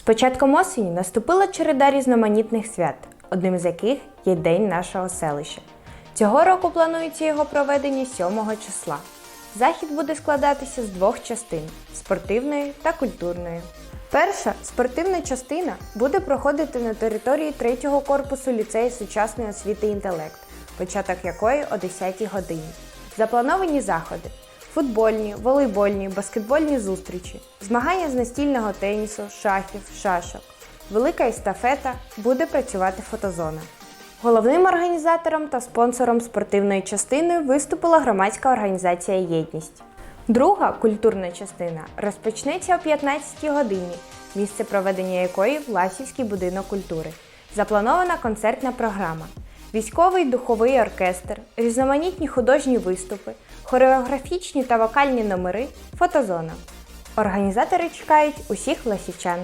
початком осені наступила череда різноманітних свят, одним з яких є День нашого селища. Цього року планується його проведення 7 числа. Захід буде складатися з двох частин спортивної та культурної. Перша спортивна частина буде проходити на території третього корпусу ліцею сучасної освіти інтелект, початок якої о 10 годині. Заплановані заходи: футбольні, волейбольні, баскетбольні зустрічі, змагання з настільного тенісу, шахів, шашок. Велика естафета буде працювати фотозона. Головним організатором та спонсором спортивної частини виступила громадська організація Єдність. Друга культурна частина розпочнеться о 15-й годині, місце проведення якої Власівський будинок культури. Запланована концертна програма, військовий духовий оркестр, різноманітні художні виступи, хореографічні та вокальні номери, фотозона. Організатори чекають усіх власівчан.